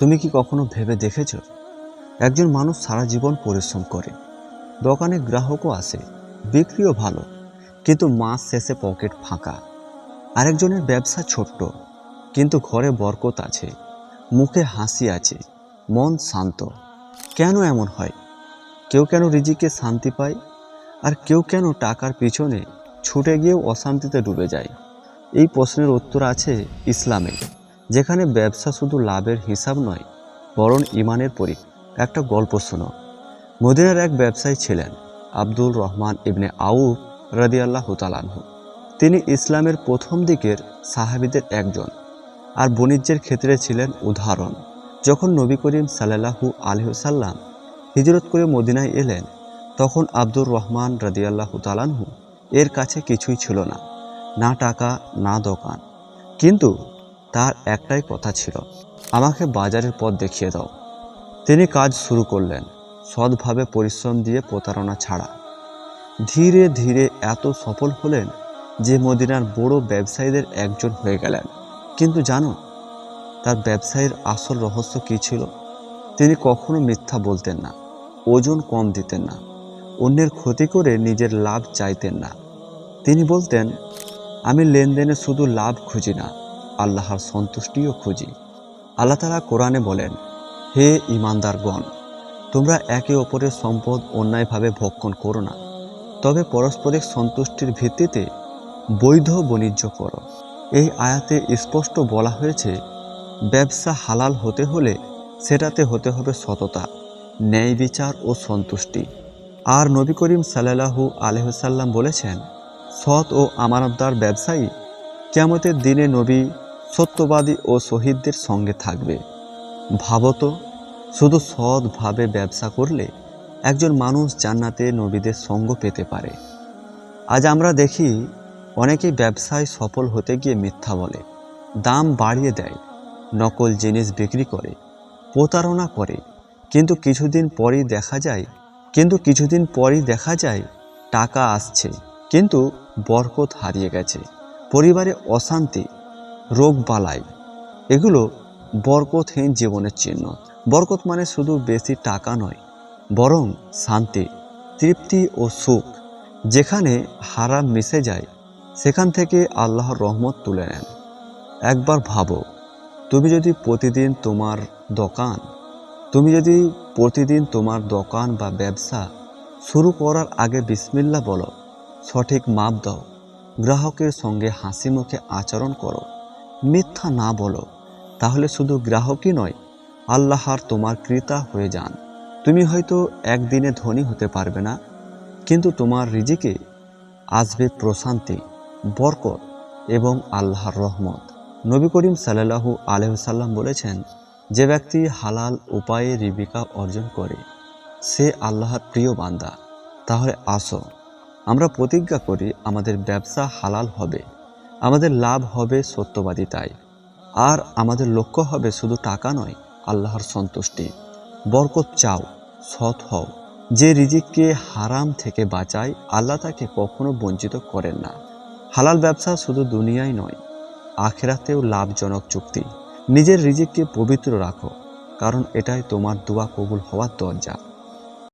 তুমি কি কখনো ভেবে দেখেছ? একজন মানুষ সারা জীবন পরিশ্রম করে। দোকানে গ্রাহকও আসে বিক্রিও ভালো, কিন্তু মাস শেষে পকেট ফাঁকা। আরেকজনের ব্যবসা ছোট্ট, কিন্তু ঘরে বরকত আছে, মুখে হাসি আছে, মন শান্ত। কেন এমন হয়? কেউ কেন রিজিকে শান্তি পায়? আর কেউ কেন টাকার পিছনে ছুটে গিয়েও অশান্তিতে ডুবে যায়? এই প্রশ্নের উত্তর আছে ইসলামে যেখানে ব্যবসা শুধু লাভের হিসাব নয়, বরং ইমানের পরি একটা গল্প শোনো। মদিনার এক ব্যবসায়ী ছিলেন আব্দুল রহমান ইবনে আউফ রাদিয়াল্লাহু তালানহু তিনি ইসলামের প্রথম দিকের সাহাবিদের একজন আর বাণিজ্যের ক্ষেত্রে ছিলেন উদাহরণ। যখন নবী করিম সাল্লাহু আলহিসাল্লাম হিজরত করে মদিনায় এলেন, তখন আব্দুর রহমান রাদিয়াল্লাহু তালানহু এর কাছে কিছুই ছিল না না টাকা, না দোকান। কিন্তু তার একটাই কথা ছিল, আমাকে বাজারের পথ দেখিয়ে দাও। তিনি কাজ শুরু করলেন, সৎভাবে পরিশ্রম দিয়ে প্রতারণা ছাড়া। ধীরে ধীরে এত সফল হলেন যে মদিনার বড় ব্যবসায়ীদের একজন হয়ে গেলেন। কিন্তু জানো তার ব্যবসায়ীর আসল রহস্য কী ছিল? তিনি কখনো মিথ্যা বলতেন না, ওজন কম দিতেন না, অন্যের ক্ষতি করে নিজের লাভ চাইতেন না। তিনি বলতেন, আমি লেনদেনে শুধু লাভ খুঁজি না আল্লাহর সন্তুষ্টিও খুঁজি। আল্লাহ তালা কোরআনে বলেন, হে ইমানদারগণ তোমরা একে অপরের সম্পদ অন্যায়ভাবে ভক্ষণ করো না, তবে পারস্পরিক সন্তুষ্টির ভিত্তিতে বৈধ বাণিজ্য করো। এই আয়াতে স্পষ্ট বলা হয়েছে, ব্যবসা হালাল হতে হলে সেটাতে হতে হবে সততা, ন্যায় বিচার ও সন্তুষ্টি। আর নবী করিম সাল্লাহু আলহ্লাম বলেছেন, সৎ ও আমানতদার ব্যবসায়ী কেমতের দিনে নবী সত্যবাদী ও শহীদদের সঙ্গে থাকবে। ভাবত, শুধু সৎভাবে ব্যবসা করলে একজন মানুষ জান্নাতে নবীদের সঙ্গ পেতে পারে। আজ আমরা দেখি, অনেকেই ব্যবসায় সফল হতে গিয়ে মিথ্যা বলে, দাম বাড়িয়ে দেয়, নকল জিনিস বিক্রি করে, প্রতারণা করে। কিন্তু কিছুদিন পরই দেখা যায়, কিন্তু কিছুদিন পরই দেখা যায়, টাকা আসছে, কিন্তু বরকত হারিয়ে গেছে। পরিবারে অশান্তি রোগ বালাই এগুলো বরকতহীন জীবনের চিহ্ন। বরকত মানে শুধু বেশি টাকা নয়, বরং শান্তি, তৃপ্তি ও সুখ। যেখানে হারাম মিশে যায়, সেখান থেকে আল্লাহর রহমত তুলে নেন। একবার ভাবো, তুমি যদি প্রতিদিন তোমার দোকান, তুমি যদি প্রতিদিন তোমার দোকান বা ব্যবসা শুরু করার আগে বিসমিল্লা বলো, সঠিক মাপ দাও, গ্রাহকের সঙ্গে হাসি মুখে আচরণ করো। মিথ্যা না বলো, তাহলে শুধু গ্রাহকই নয় আল্লাহর তোমার ক্রেতা হয়ে যান। তুমি হয়তো একদিনে ধনী হতে পারবে না, কিন্তু তোমার রিজিকে আসবে প্রশান্তি, বরকত এবং আল্লাহর রহমত। নবী করিম সাল্লাহু আলহ্লাম বলেছেন, যে ব্যক্তি হালাল উপায়ে জীবিকা অর্জন করে, সে আল্লাহর প্রিয় বান্দা। তাহলে আসো, আমরা প্রতিজ্ঞা করি আমাদের ব্যবসা হালাল হবে। আমাদের লাভ হবে সত্যবাদিতায় আর আমাদের লক্ষ্য হবে শুধু টাকা নয়, আল্লাহর সন্তুষ্টি। বরকত চাও, সৎ হও। যে রিজিককে হারাম থেকে বাঁচায়, আল্লাহ তাকে কখনো বঞ্চিত করেন না। হালাল ব্যবসা শুধু দুনিয়ায় নয়, আখেরাতেও লাভজনক চুক্তি। নিজের রিজিককে পবিত্র রাখো, কারণ এটাই তোমার দোয়া কবুল হওয়ার দরজা।